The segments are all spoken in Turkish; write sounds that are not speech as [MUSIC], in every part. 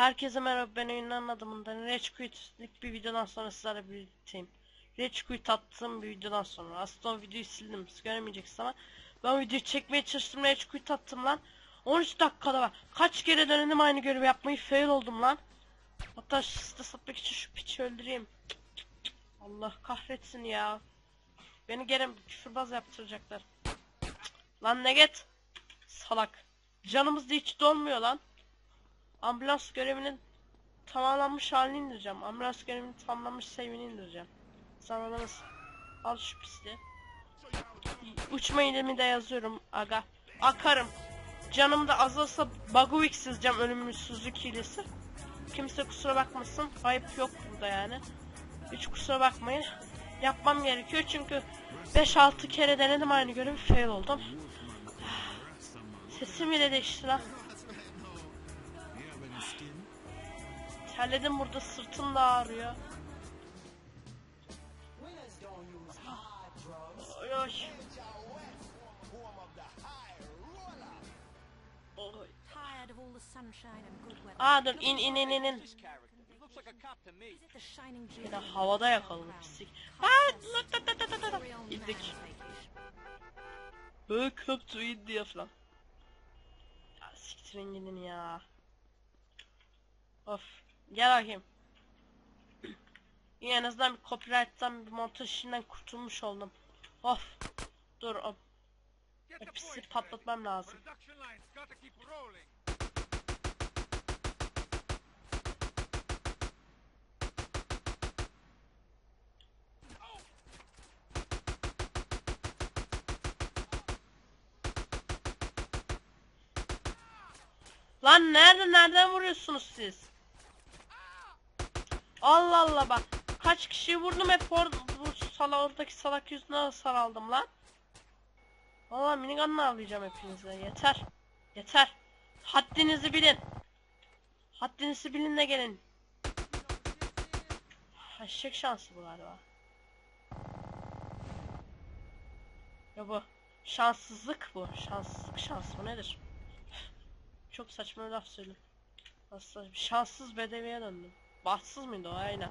Herkese merhaba ben oyunların adamından Rage Quit'lik bir videodan sonra sizlerle birlikteyim. Rage Quit attığım bir videodan sonra. Aslında o videoyu sildim siz göremeyeceksiniz ama ben videoyu çekmeye çalıştım Rage Quit attım lan. 13 dakikada var. Kaç kere denedim aynı görevi yapmayı fail oldum lan. Hatta size satmak için şu piçi öldüreyim. Allah kahretsin ya. Beni gene küfürbaz yaptıracaklar. Lan ne get? Salak. Canımız da hiç dolmuyor lan. Ambulans görevinin tamamlanmış halini indireceğim. Ambulans görevinin tamamlanmış save'ini indireceğim. S- al şu pisliği. Uçma indirimi de yazıyorum aga. Akarım. Canım da azalsa Baguvik sızacağım ölümsüzlük hilesi. Kimse kusura bakmasın. Ayıp yok burada yani. Hiç kusura bakmayın. Yapmam gerekiyor çünkü 5-6 kere denedim aynı görevi fail oldum. [SIGHS] Sesim bile değişti lan. Terledim burada sırtım da ağrıyor. Oy. Aa dur in in in in in. Yine havada yakaladı pislik. İndik. Welcome to India falan. Ya siktirin gidin ya. Of. Gel bakayım. İyi en azından bir copyright'tan bir montaj işinden kurtulmuş oldum. Of. Dur o boys patlatmam lazım. Lan nerede nereden vuruyorsunuz siz? Allah Allah bak. Kaç kişiyi vurdum hep or bu sala oradaki salak yüzüne hasar aldım lan. Valla minigunla avlayacağım hepinize. Yeter. Yeter. Haddinizi bilin. Haddinizi bilin de gelin. Eşek şansı bu galiba. Ya bu şanssızlık bu. Şanssızlık şans bu nedir? Çok saçma bir laf söyledim. Aslında şanssız bedeviye döndüm. Bahtsız mıydı o aynen.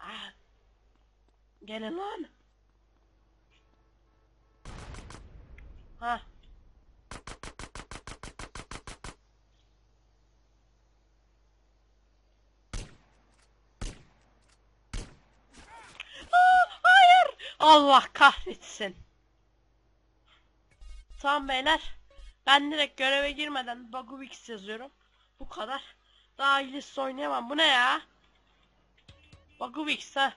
Ah. Gelin lan. Ha. Aa, hayır. Allah kahretsin. Tamam beyler. Ben direkt göreve girmeden Baguvix yazıyorum. Bu kadar. Daha iyisi oynayamam. Bu ne ya? Baguvix ha.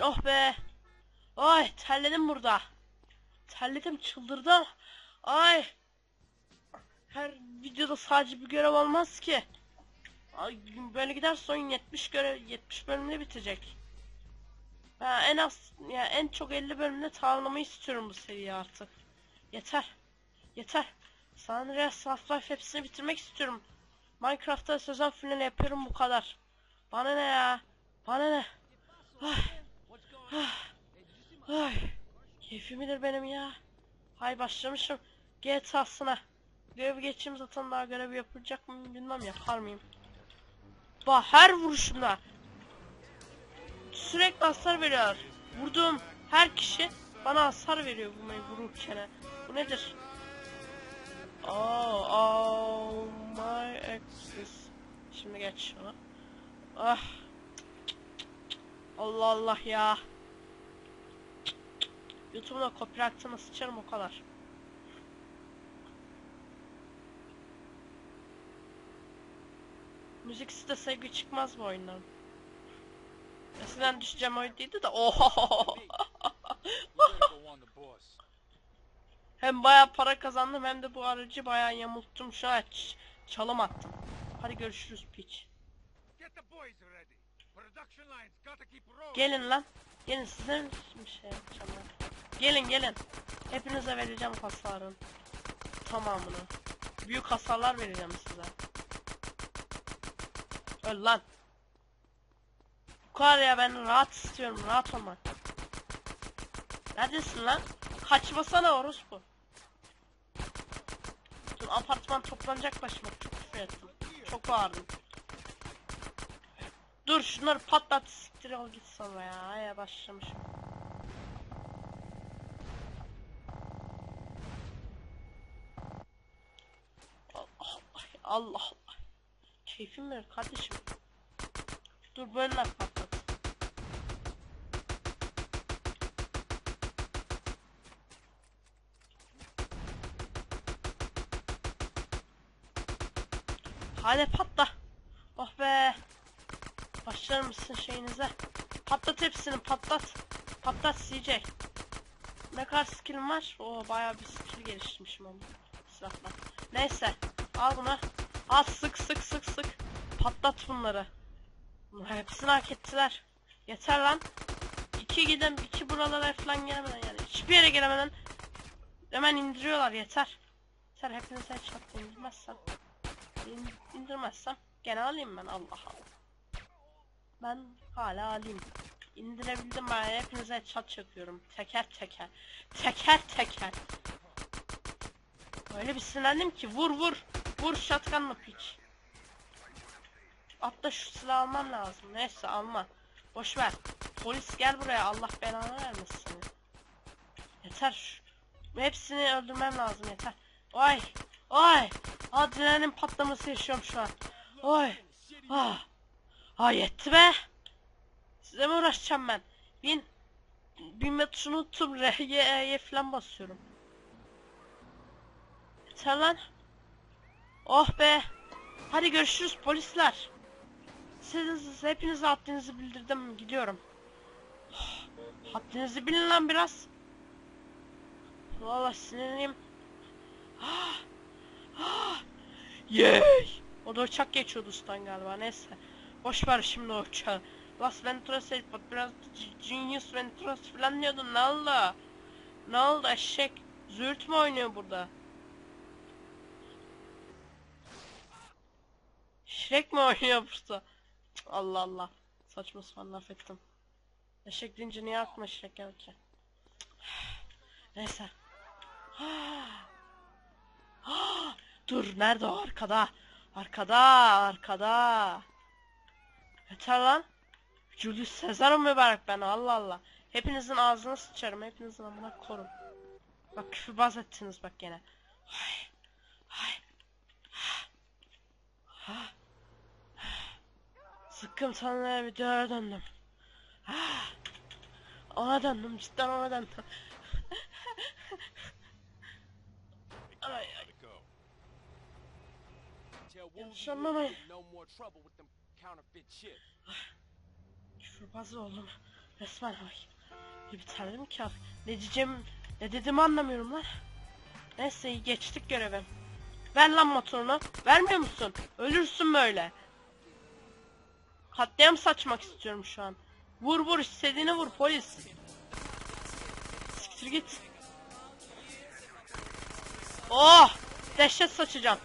Oh be. Ay terledim burada. Terledim çıldırdım. Ay. Her videoda sadece bir görev olmaz ki. Ay, böyle giderse oyun 70 görev 70 bölümde bitecek. Ben en az ya en çok 50 bölümde tamamlamayı istiyorum bu seriyi artık. Yeter. Yeter. San Andreas Half-Life hepsini bitirmek istiyorum. Minecraft'ta sezon finali yapıyorum bu kadar. Bana ne ya? Bana ne? Ay. Ay. Ay. Keyfimidir benim ya. Hay başlamışım. GTA'sına. Görev geçeyim zaten daha görev yapacak mıyım bilmem yapar mıyım. Bak her vuruşumda sürekli hasar veriyor. Vurduğum her kişi bana hasar veriyor vurmayı vururken. Bu nedir? Oh, oh my exes. Şimdi geç şunu. Ah. Allah Allah ya. YouTube'da copyright'ını sıçarım o kadar. Müzik sevgi çıkmaz bu oyundan. Eskiden düşeceğim oyduydu da oho. You better go on the boss. Hem bayağı para kazandım hem de bu aracı bayağı yamulttum şu an çalım attım. Hadi görüşürüz piç. Gelin lan. Gelin size bir şey lan. Gelin gelin. Hepinize vereceğim hasarın. Tamamını. Büyük hasarlar vereceğim size. Öl lan. Bu kadar ya ben rahat istiyorum. Rahat olmak. Neredesin lan? Kaçmasana orospu. Apartman toplanacak başıma. Çok küfür ettim. Çok bağırdım. Dur şunları patlat siktir ol git sonra ya. Aya başlamış. Allah Allah. Allah Allah. Keyfim ver kardeşim. Dur böyle patlat. Hadi patla. Oh be. Başlar mısın şeyinize? Patlat hepsini patlat. Patlat CJ. Ne kadar skill'im var? Oo bayağı bir skill geliştirmişim ama silahla. Neyse. Al bunu. Al sık sık sık sık. Patlat bunları. Bunlar hepsini hak ettiler. Yeter lan. İki giden iki buralara falan gelemeden yani hiçbir yere gelemeden hemen indiriyorlar yeter. Yeter hepinize headshot indirmezsem. İn- indirmezsem gene alayım ben Allah Allah. Ben hala alayım. İndirebildim ben hepinize çat çakıyorum. Teker teker. Teker teker. Öyle bir sinirlendim ki vur vur. Vur şatkanla piç. Atla şu silahı almam lazım. Neyse alma. Boş ver. Polis gel buraya Allah belanı vermesin. Yeter. Hepsini öldürmem lazım yeter. Oy. Oy. Adrenalin patlaması yaşıyorum şu an. Oy. Ah. Ah yetti be. Size mi uğraşacağım ben? Bin bin tuşunu unuttum. R'ye E'ye falan basıyorum. Yeter lan. Oh be. Hadi görüşürüz polisler. Siz hepinize haddinizi bildirdim. Gidiyorum. Haddinizi bilin lan biraz. Valla sinirliyim. Ah! [GASPS] Yey! O da uçak geçiyordu üstten galiba neyse. Boş ver şimdi o uçağı. Las Venturas Airport biraz Genius Venturas falan diyordun ne oldu? Ne oldu eşek? Züğürt mü oynuyor burada? Şirek mi oynuyor burada? Allah Allah. Saçma sapan laf ettim. Eşek deyince niye aklıma şirek geldi ki? [SIGHS] Neyse. [SIGHS] [GASPS] Dur nerede o arkada? Arkada arkada. Yeter lan. Julius Caesar'ım mübarek ben Allah Allah. Hepinizin ağzına sıçarım. Hepinizin amına korum. Bak küfürbaz ettiniz bak gene. Ay, ay. Sıkkım tanrıya videoya döndüm. Ona döndüm cidden ona döndüm. ay ay. Shit. Küfürbaz oldum. Resmen ay. Bir biterdim ki abi. Ne diyeceğim, ne dediğimi anlamıyorum lan. Neyse iyi geçtik görevi. Ver lan motorunu. Vermiyor musun? Ölürsün böyle. Katliam saçmak istiyorum şu an. Vur vur istediğini vur polis. Siktir git. Oh! Dehşet saçacağım.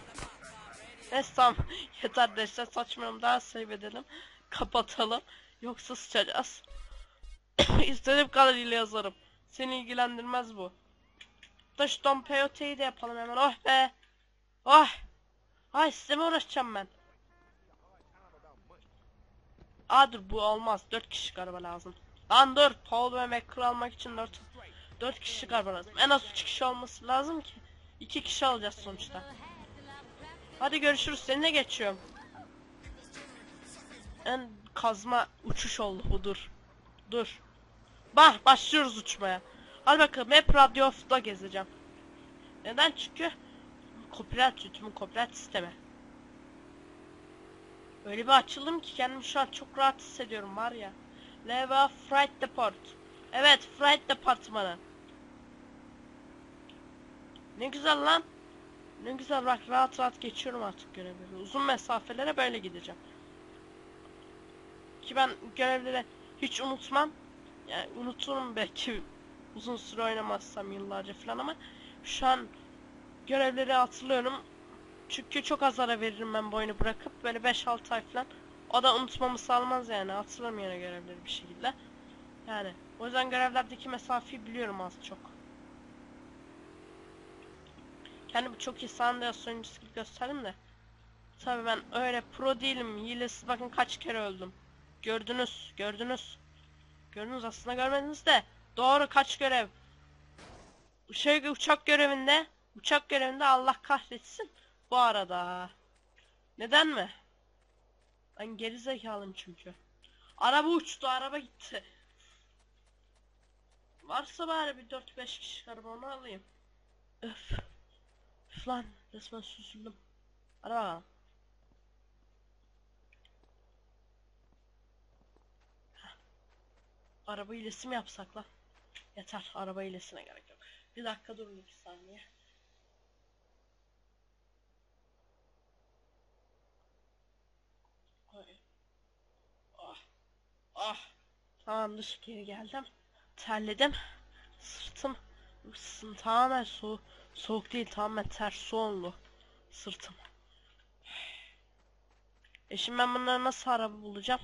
Neyse tamam. [LAUGHS] Yeter dehşet saçmıyorum. Daha save. Kapatalım. Yoksa sıçacağız. [COUGHS] İstediğim kadarıyla yazarım. Seni ilgilendirmez bu. Da şu Don Peyote'yi de yapalım hemen. Oh be. Oh. Ay size mi uğraşacağım ben? Aa bu olmaz. 4 kişilik araba lazım. Lan dur. Paul ve Mac'ı almak için 4 4 kişilik araba lazım. En az 3 kişi olması lazım ki. 2 kişi alacağız sonuçta. Hadi görüşürüz. Seninle geçiyorum. En kazma uçuş oldu bu dur. Dur. Bah başlıyoruz uçmaya. Hadi bakalım hep radyoda gezeceğim. Neden? Çünkü copyright YouTube'un copyright sistemi. Öyle bir açıldım ki kendimi şu an çok rahat hissediyorum var ya. Leva Freight Depot. Evet Freight Departmanı. Ne güzel lan. Ne güzel bak rahat rahat geçiyorum artık görevleri. Uzun mesafelere böyle gideceğim. Ki ben görevleri hiç unutmam. Yani unuturum belki [LAUGHS] uzun süre oynamazsam yıllarca falan ama şu an görevleri hatırlıyorum. Çünkü çok az ara veririm ben bu bırakıp böyle 5-6 ay falan. O da unutmamı sağlamaz yani hatırlarım yine görevleri bir şekilde. Yani o yüzden görevlerdeki mesafeyi biliyorum az çok. Kendimi çok iyi San Andreas oyuncusu gibi gösterdim de. Tabii ben öyle pro değilim. Hilesiz bakın kaç kere öldüm. gördünüz gördünüz. Gördünüz aslında görmediniz de. Doğru kaç görev. Şey uçak görevinde. Uçak görevinde Allah kahretsin. Bu arada. Neden mi? Ben geri zekalıyım çünkü. Araba uçtu, araba gitti. Varsa bari bir 4-5 kişi araba onu alayım. Öf. Lan resmen süzüldüm. Hadi bakalım. Araba hilesi mi yapsak lan? Yeter araba hilesine gerek yok. Bir dakika durun iki saniye. Ay. Ah. Ah. Tamamdır geri geldim. Terledim. Sırtım ısın tamamen soğuk. Soğuk değil tamamen ters soğunlu. Sırtım. E şimdi ben bunları nasıl araba bulacağım?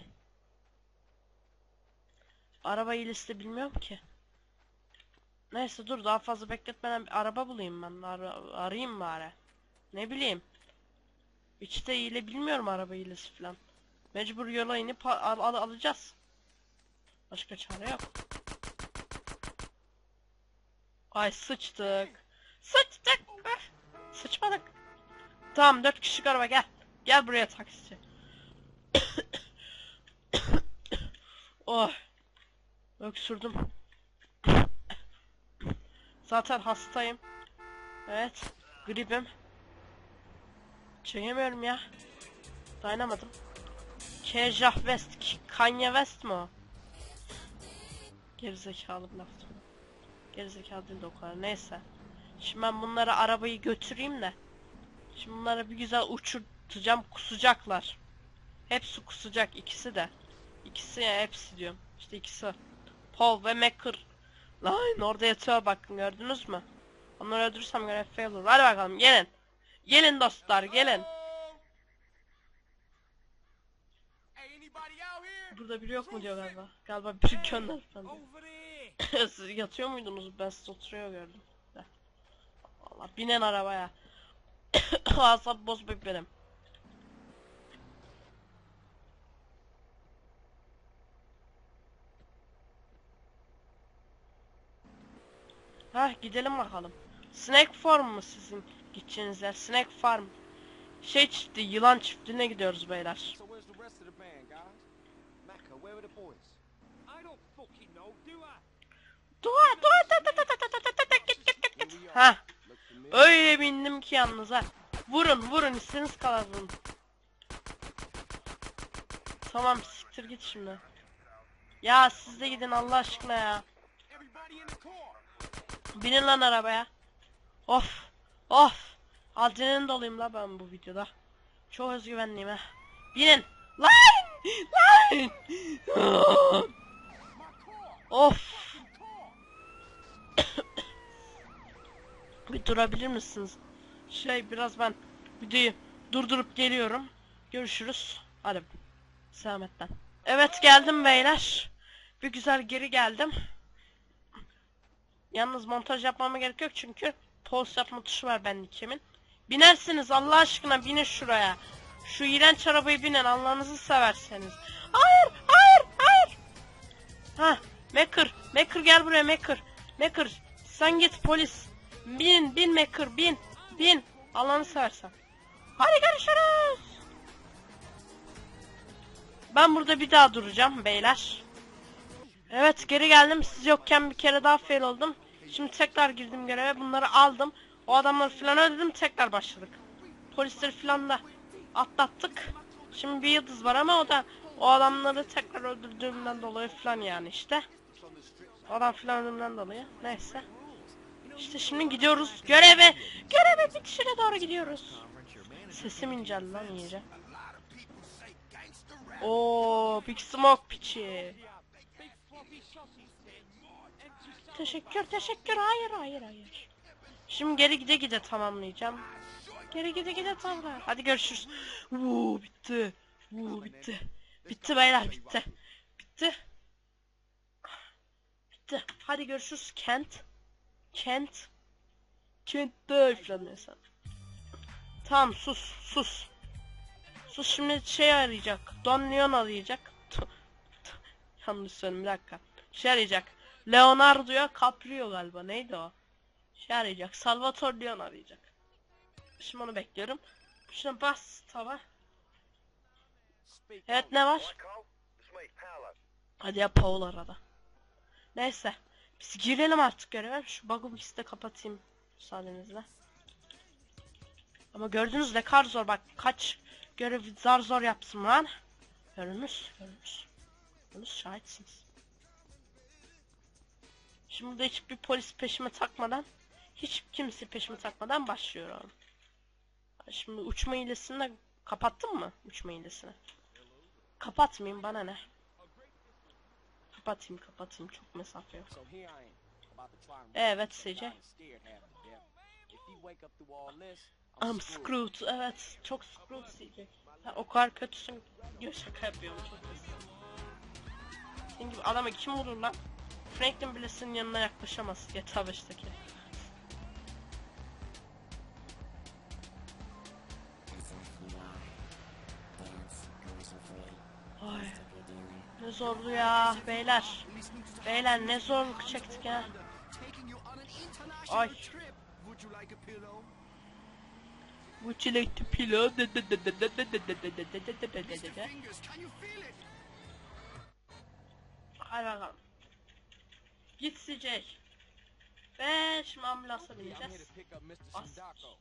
Araba iyilisi bilmiyorum ki. Neyse dur daha fazla bekletmeden bir araba bulayım ben. Ara- arayayım bari. Ne bileyim. Hiç de ile bilmiyorum araba iyilisi falan. Mecbur yola inip al- al- alacağız. Başka çare yok. Ay sıçtık. Sıçtık. Sıçmadık. Tamam dört kişilik araba gel. Gel buraya taksici. [COUGHS] oh. Öksürdüm. Zaten hastayım. Evet. Gripim. Çekemiyorum ya. Dayanamadım. Kejah West. Kanye West mi o? Gerizekalı bir laftı. Gerizekalı değil de o kadar. Neyse. Şimdi ben bunları arabayı götüreyim de. Şimdi bunları bir güzel uçurtacağım. Kusacaklar. Hepsi kusacak. ikisi de. İkisi ya hepsi diyorum. İşte ikisi. Paul ve Macker. Lan orada yatıyor bakın gördünüz mü? Onları öldürürsem görev fail olur. Hadi bakalım gelin. Gelin dostlar gelin. Burada biri yok mu diyor galiba. Galiba biri gönder falan diyor. Over there. [LAUGHS] Siz yatıyor muydunuz? Ben sizi oturuyor gördüm. Allah binen arabaya. Asap bozmak benim. Hah gidelim bakalım. Snack Farm mı sizin gideceğiniz yer? Snack Farm. Şey çifti, yılan çiftliğine gidiyoruz beyler. Dua, dua, da, da, da, da, da, da, da, da, git, git, git, git. Hah. Öyle bindim ki yalnız ha. Vurun vurun istediğiniz kadar. Tamam siktir git şimdi. Ya siz de gidin Allah aşkına ya. Binin lan arabaya. Of. Of. Adrenalin doluyum la ben bu videoda. Çok özgüvenliyim ha. Binin. Lan. Lan. [LAUGHS] of. Bir durabilir misiniz? Şey biraz ben videoyu durdurup geliyorum. Görüşürüz. Hadi. Selametten. Evet geldim beyler. Bir güzel geri geldim. Yalnız montaj yapmama gerek yok çünkü post yapma tuşu var bendikimin. Binersiniz Allah aşkına binin şuraya. Şu iğrenç arabayı binin Allah'ınızı severseniz. Hayır hayır hayır. Ha Maker Maker gel buraya Maker. Maker sen git polis. Bin bin Maker bin bin. Allah'ını seversen. Hadi görüşürüz. Ben burada bir daha duracağım beyler. Evet geri geldim. Siz yokken bir kere daha fail oldum. Şimdi tekrar girdim göreve. Bunları aldım. O adamları filan öldürdüm. Tekrar başladık. Polisleri filan da atlattık. Şimdi bir yıldız var ama o da o adamları tekrar öldürdüğümden dolayı filan yani işte. O adam filan öldüğümden dolayı. Neyse. İşte şimdi gidiyoruz. Göreve. Göreve bitişine doğru gidiyoruz. Sesim inceldi lan iyice. Oo, Big Smoke piçi. Teşekkür, teşekkür. Hayır, hayır, hayır. Şimdi geri gide gide tamamlayacağım. Geri gide gide tamamlar. Hadi görüşürüz. Uuu bitti. Uuu bitti. Bitti beyler bitti. Bitti. Bitti. Hadi görüşürüz Kent. Kent. Kent'te neyse. Tamam sus sus. Sus şimdi şey arayacak. Don Leon arayacak. Yanlış söyledim bir dakika. Şey arayacak. Leonardo'ya Caprio galiba neydi o? Şey arayacak. Salvatore Leon arayacak. Şimdi onu bekliyorum. Şuna bas. Speak Evet ne var? Hadi ya Paul arada. Neyse. Biz girelim artık göreve. Şu Bagumix'i de kapatayım. Müsaadenizle. Ama gördünüz ne kadar zor bak. Kaç görevi zar zor yapsın lan. Gördünüz. Gördünüz. Gördünüz şahitsiniz. Şimdi de hiçbir polis peşime takmadan hiç kimse peşime takmadan başlıyorum. Şimdi uçma hilesini de kapattın mı? Uçma hilesini. Kapatmayayım bana ne kapatayım kapatayım çok mesafe yok. Evet Sece. I'm screwed. Evet çok screwed Sece. O kadar kötüsün. Yok şaka yapıyorum çok kötüsün. Senin gibi adama kim olur lan? Franklin bile senin yanına yaklaşamaz. GTA 5'teki. Zorlu ya beyler. Beyler ne zorluk çektik ya. Ay. Would you like to pillow? Hadi bakalım. Git CJ. Ve şimdi ambulansa Yeah, I'm here bineceğiz. to pick up Mr. As- Sindako.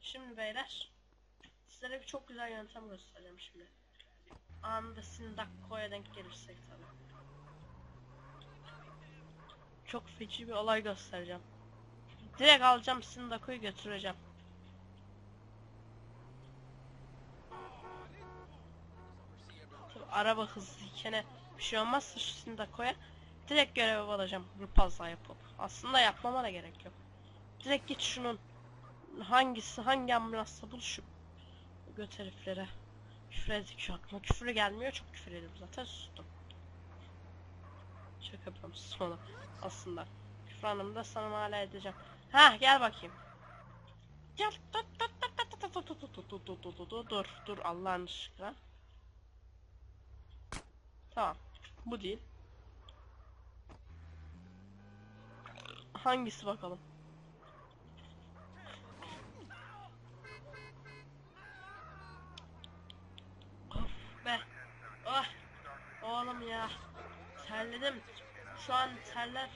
Şimdi beyler. Sizlere bir çok güzel yöntem göstereceğim şimdi. Anında Sindako'ya denk gelirsek tabii. Çok feci bir olay göstereceğim. Direkt alacağım Sindako'yu götüreceğim. Tabii araba hızlıyken bir şey olmazsa şu Sindako'ya direkt görev alacağım. Rıpazla yapıp. Aslında yapmama da gerek yok. Direkt git şunun hangisi hangi ambulansla buluşup göt heriflere küfür ettik şu aklıma küfür gelmiyor çok küfür ediyorum zaten sustum şaka yapıyorum susmadım aslında küfür anlamında sana hala edeceğim ha gel bakayım gel dur dur dur Allah'ın aşkına tamam bu değil hangisi bakalım Oğlum ya. Terledim. Şu an terler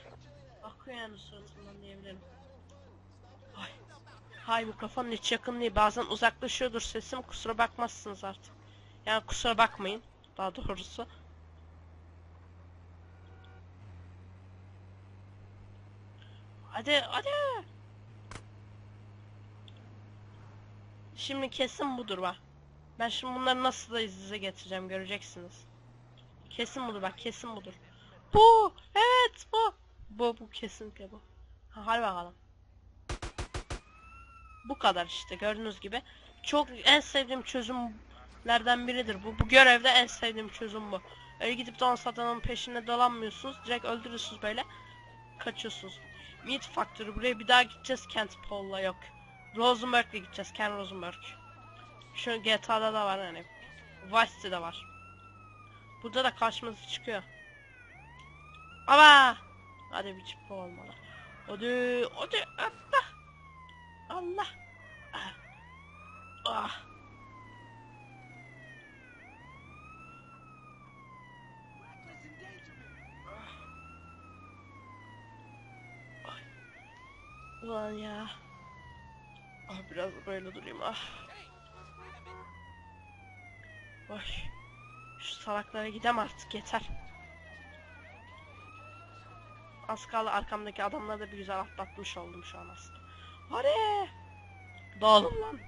akıyor yani suratımdan diyebilirim. Ay. Hay mikrofonun hiç yakın değil. Bazen uzaklaşıyordur sesim. Kusura bakmazsınız artık. Yani kusura bakmayın. Daha doğrusu. Hadi hadi. Şimdi kesin budur bak. Ben şimdi bunları nasıl da izle getireceğim göreceksiniz. Kesin budur bak kesin budur. Bu evet bu. Bu bu kesinlikle bu. Ha, hadi bakalım. Bu kadar işte gördüğünüz gibi. Çok en sevdiğim çözümlerden biridir bu. Bu görevde en sevdiğim çözüm bu. Öyle gidip de on satanın peşinde dolanmıyorsunuz. Direkt öldürürsünüz böyle. Kaçıyorsunuz. Meat Factory buraya bir daha gideceğiz Kent Paul'la yok. Rosenberg'le gideceğiz Ken Rosenberg. Şu GTA'da da var hani. Vice City'de var. Burada da karşımıza çıkıyor. Ama hadi bir çıkma olmalı. Hadi hadi Allah. Allah. Ah. Ah. Ay. Ulan ya. Ah biraz böyle durayım ah. Oy. Şu salaklara gidem artık yeter. Az kaldı arkamdaki adamları da bir güzel atlatmış oldum şu an aslında. Hadi. Dağılın lan.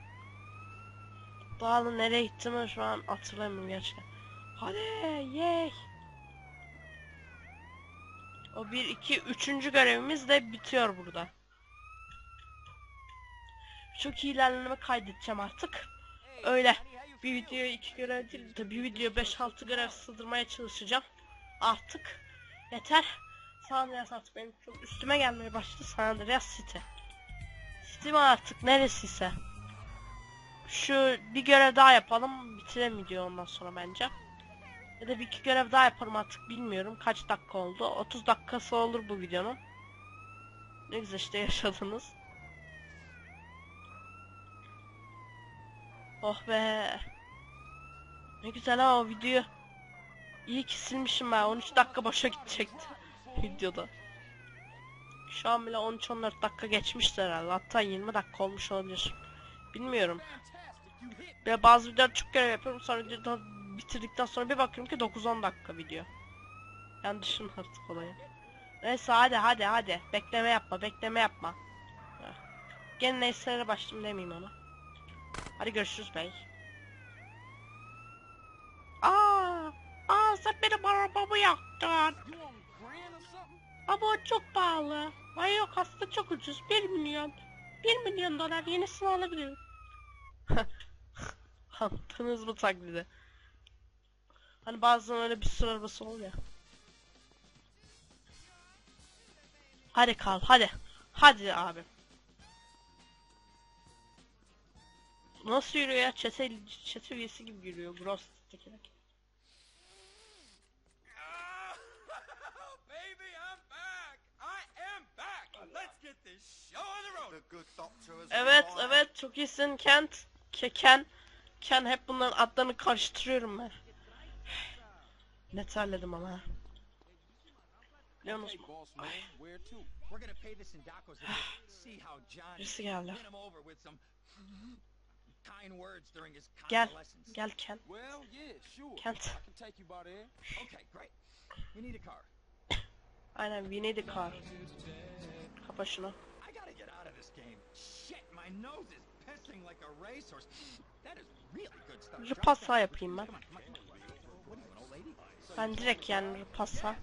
Dağılın nereye gittiğimi şu an hatırlamıyorum gerçekten. Hadi yey. O 1 2 3. görevimiz de bitiyor burada. Çok ilerleme kaydedeceğim artık. Öyle. Bir videoya iki görev değil de bir video 5-6 görev sığdırmaya çalışacağım. Artık yeter. San Andreas artık benim çok üstüme gelmeye başladı San Andreas City. City mi artık neresiyse. Şu bir görev daha yapalım bitirelim video ondan sonra bence. Ya da bir iki görev daha yaparım artık bilmiyorum. Kaç dakika oldu? 30 dakikası olur bu videonun. Ne güzel işte yaşadınız. Oh be. Ne güzel ha o video. İyi ki silmişim ben. 13 dakika boşa gidecekti [LAUGHS] videoda. Şu an bile 13-14 dakika geçmiştir herhalde. Hatta 20 dakika olmuş olabilir. Bilmiyorum. Ve bazı videolar çok görev yapıyorum. Sonra videoda bitirdikten sonra bir bakıyorum ki 9-10 dakika video. Yani düşün artık olayı. Neyse hadi hadi hadi. Bekleme yapma bekleme yapma. Gene neyselere başladım demeyeyim ona. Hadi görüşürüz bey. Aa, aa sen benim arabamı yaktın. Ama o çok pahalı. Ay yok aslında çok ucuz. 1 milyon. 1 milyon dolar yenisini alabilirim. [LAUGHS] Anladınız mı taklidi? Hani bazen öyle bir sürü arabası oluyor. Hadi kal hadi. Hadi abi. Nasıl yürüyor ya? Çete, çete üyesi gibi yürüyor. Gross tekerek. Evet evet çok iyisin Kent. Ke Ken. Hep bunların adlarını karıştırıyorum ben. ne terledim ama. how John [SIGHS] Birisi geldi. Gel. Gel. Kent. Car. Aynen we need a car. Kapa şunu. An old lady? Ben direkt yani rıpasa.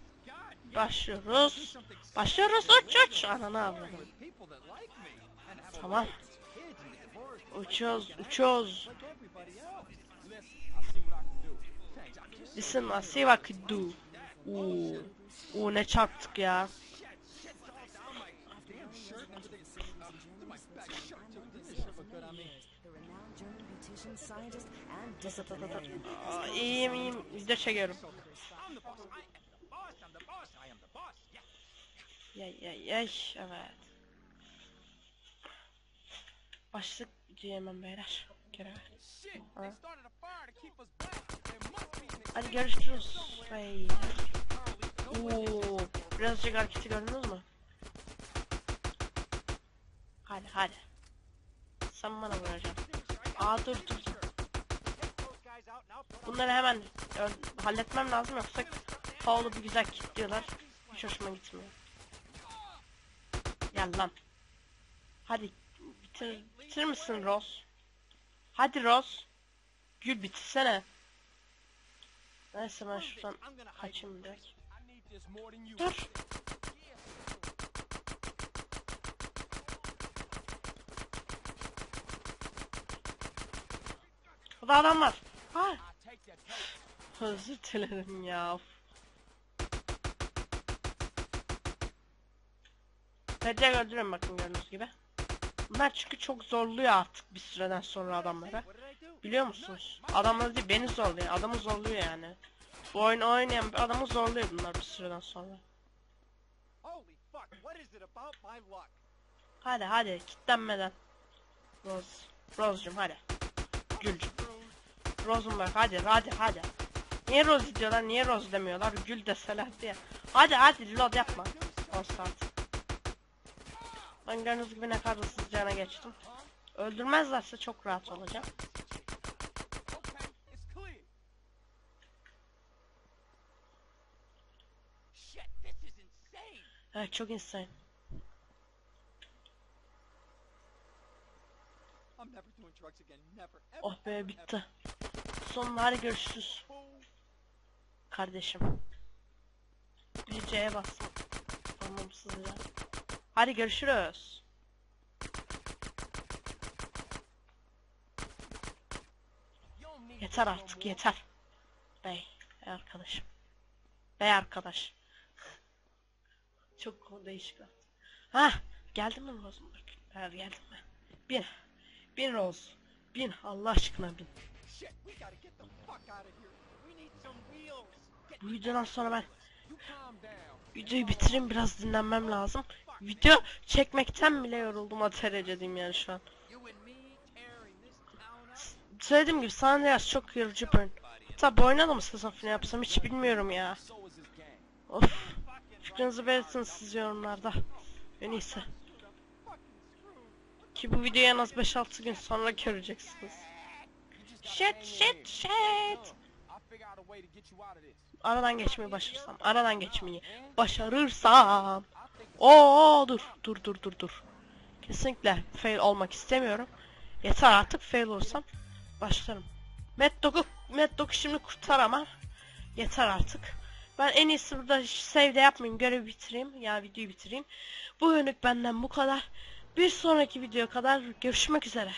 Başlıyoruz. Başlıyoruz uç uç. Ananı have Tamam. Uçuyoruz uçuyoruz. Listen, I see what I could do. Uuu. Uuu ne çarptık ya. Aa, İyiyim iyiyim. Video çekiyorum. Yay yay yay. Evet. Başlık diyemem beyler. Be Hadi görüşürüz. Beyler. Oo, birazcık hareketi gördünüz mü? Hadi hadi. Dur dur Bunları hemen halletmem lazım yoksa Paul'u bir güzel kilitliyorlar. Hiç hoşuma gitmiyor. Gel lan. Hadi bitir, bitir misin Rose? Hadi Rose. Gül bitirsene. Neyse ben şuradan kaçayım direkt. Dur. Burada adam var. Ha. Özür dilerim ya. Pedre öldürüyorum bakın gördüğünüz gibi. Bunlar çünkü çok zorluyor artık bir süreden sonra do? Biliyor musunuz? Adamları değil beni zorluyor. Adamı zorluyor yani. Bu oyunu oynayan bir adamı zorluyor bunlar bir süreden sonra. Hadi hadi kitlenmeden. Rose. Rose'cum hadi. Gülcüm. Rosenberg hadi hadi hadi. Niye Rose diyorlar niye Rose demiyorlar Gül deselerdi ya. Hadi hadi reload yapma. 10 saat. Ben gördüğünüz gibi ne kadar hızlıcana geçtim. Öldürmezlerse çok rahat olacağım. Evet çok insane. Oh be bitti. Hadi görüşürüz. Kardeşim. Bir C'ye bastım. Anlamsız ya. Hadi görüşürüz. Yeter artık yeter. Bey. Arkadaşım. Bey arkadaş. Çok değişik. Ha, geldin mi Rosenberg? Evet geldim mi? Bin. Bin Rose. Bin Allah aşkına bin. Shit, we gotta get the fuck out of here. We need some wheels. Bu videodan sonra ben videoyu bitireyim biraz dinlenmem lazım. Video çekmekten bile yoruldum o derecedeyim yani şu an. Up. Söylediğim gibi San Andreas çok yorucu bir oyun. Oyuna da mı sezon finali yapsam hiç bilmiyorum ya. Of. Fikrinizi belirtin siz yorumlarda. En iyisi. Ki bu videoyu en az 5-6 gün sonra göreceksiniz. Shit shit shit. Aradan geçmeyi başarsam, aradan geçmeyi başarırsam. Oo dur, dur dur dur dur. Kesinlikle fail olmak istemiyorum. Yeter artık fail olursam başlarım. Mad Dog'u, Mad Dog'u şimdi kurtaramam. Yeter artık. Ben en iyisi burada save de yapmayayım. Görevi bitireyim. Yani videoyu bitireyim. Bu yönlük benden bu kadar. Bir sonraki video kadar görüşmek üzere.